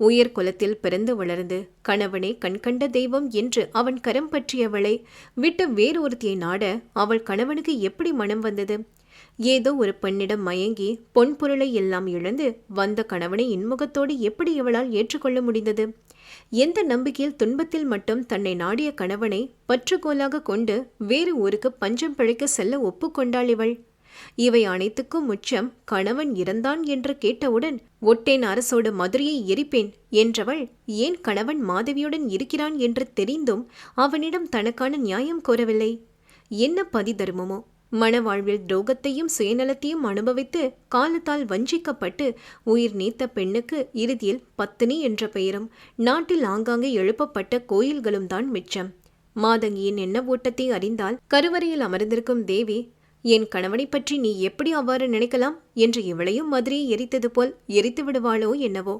உயர் குலத்தில் பிறந்து வளர்ந்து கணவனே கண்கண்ட தெய்வம் என்று அவன் கரம் பற்றியவளை விட்டு வேறொருத்தியை நாட அவள் கணவனுக்கு எப்படி மனம் வந்தது? ஏதோ ஒரு பெண்ணிடம் மயங்கி பொன் பொருளை எல்லாம் இழந்து வந்த கணவனை இன்முகத்தோடு எப்படி இவளால் ஏற்றுக்கொள்ள முடிந்தது? எந்த நம்பிக்கையில் துன்பத்தில் மட்டும் தன்னை நாடிய கணவனை பற்றுக்கோலாக கொண்டு வேறு ஊருக்கு பஞ்சம் பிழைக்க செல்ல ஒப்புக்கொண்டாள் இவள்? இவை அனைத்துக்கும் உச்சம் கணவன் இறந்தான் என்று கேட்டவுடன் ஒட்டேன் அரசோடு மதுரையை எரிப்பேன் என்றவள் ஏன் கணவன் மாதவியுடன் இருக்கிறான் என்று தெரிந்தும் அவனிடம் தனக்கான நியாயம் கோரவில்லை. என்ன பதி தர்மமோ? மணவாழ்வில் துரோகத்தையும் சுயநலத்தையும் அனுபவித்து காலத்தால் வஞ்சிக்கப்பட்டு உயிர் நீத்த பெண்ணுக்கு இறுதியில் பத்தினி என்ற பெயரும் நாட்டில் ஆங்காங்கே எழுப்பப்பட்ட கோயில்களும் தான் மிச்சம். மாதங்கியின் எண்ண ஓட்டத்தை அறிந்தால் கருவறையில் அமர்ந்திருக்கும் தேவி என் கணவனை பற்றி நீ எப்படி அவ்வாறு நினைக்கலாம்? என்று இவளையும் மதுரையை எரித்தது போல் எரித்து விடுவாளோ என்னவோ?